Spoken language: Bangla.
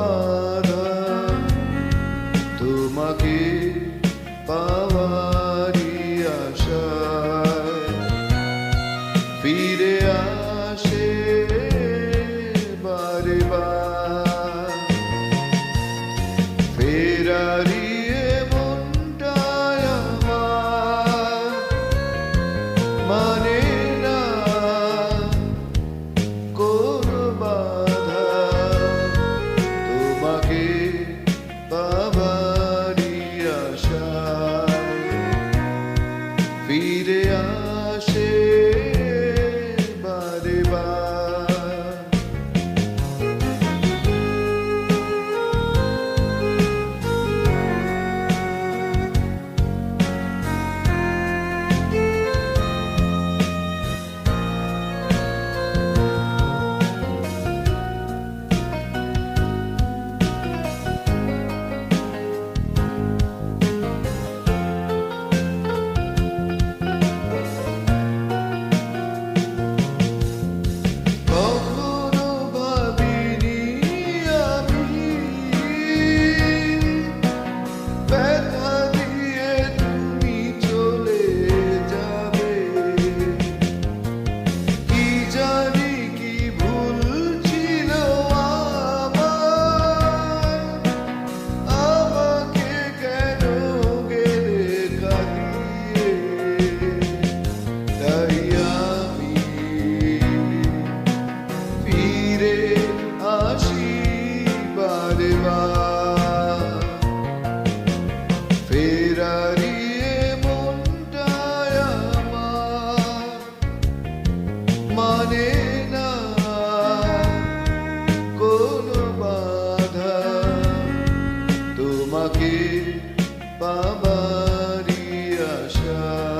পারা তোমাকে পাওয়ারি আশা ফিরে আসে বারে বার। ফেরারি মনটায় আমার মানে বাবারি আশা।